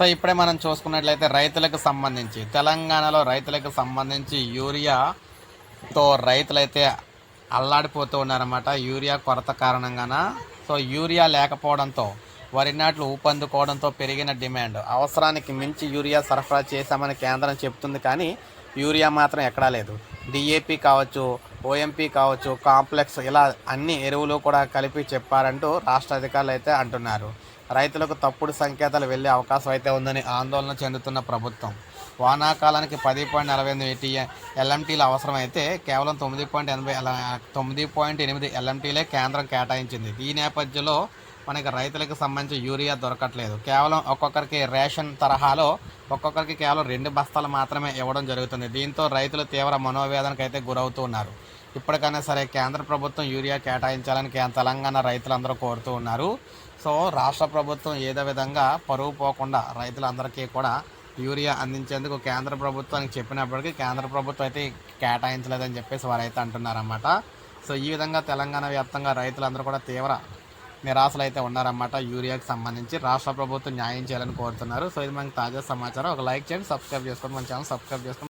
So ఇప్పుడే మనం చూసుకున్నట్లయితే రైతులకు సంబంధించి తెలంగాణలో రైతులకు సంబంధించి యూరియాతో రైతులైతే అల్లాడిపోతూ ఉన్నారన్నమాట. యూరియా కొరత కారణంగాన. సో యూరియా లేకపోవడంతో వరి నాట్లు ఊపందుకోవడంతో పెరిగిన డిమాండ్. అవసరానికి మించి యూరియా సరఫరా చేశామని కేంద్రం చెప్తుంది కానీ యూరియా మాత్రం ఎక్కడా లేదు. డిఏపి కావచ్చు ఓఎంపీ కావచ్చు కాంప్లెక్స్ ఇలా అన్ని ఎరువులు కూడా కలిపి చెప్పారంటూ రాష్ట్ర అధికారులు అయితే అంటున్నారు. రైతులకు తప్పుడు సంకేతాలు వెళ్ళే అవకాశం అయితే ఉందని ఆందోళన చెందుతున్న ప్రభుత్వం. వానాకాలానికి పది పాయింట్ నలభై ఎనిమిది టీ ఎల్ఎంటీలు అవసరమైతే కేవలం తొమ్మిది పాయింట్ ఎనభై తొమ్మిది పాయింట్ ఎనిమిది ఎల్ఎంటీలే కేంద్రం కేటాయించింది. ఈ నేపథ్యంలో మనకి రైతులకు సంబంధించి యూరియా దొరకట్లేదు. కేవలం ఒక్కొక్కరికి రేషన్ తరహాలో ఒక్కొక్కరికి కేవలం రెండు బస్తాలు మాత్రమే ఇవ్వడం జరుగుతుంది. దీంతో రైతులు తీవ్ర మనోవేదనకు అయితే గురవుతూ ఉన్నారు. ఇప్పటికైనా సరే కేంద్ర ప్రభుత్వం యూరియా కేటాయించాలని తెలంగాణ రైతులందరూ కోరుతూ ఉన్నారు. సో రాష్ట్ర ప్రభుత్వం ఏదో విధంగా పరువు పోకుండా రైతులందరికీ కూడా యూరియా అందించేందుకు కేంద్ర ప్రభుత్వానికి చెప్పినప్పటికీ కేంద్ర ప్రభుత్వం అయితే కేటాయించలేదని చెప్పేసి వారైతే అంటున్నారన్నమాట. సో ఈ విధంగా తెలంగాణ వ్యాప్తంగా రైతులందరూ కూడా తీవ్ర నిరాశలు అయితే ఉన్నారన్నమాట యూరియాకి సంబంధించి. రాష్ట్ర ప్రభుత్వం న్యాయం చేయాలని కోరుతున్నారు. సో ఇది మనకి తాజా సమాచారం. ఒక లైక్ చేయండి సబ్స్క్రైబ్ చేసుకోండి మన ఛానల్ సబ్స్క్రైబ్ చేసుకోండి.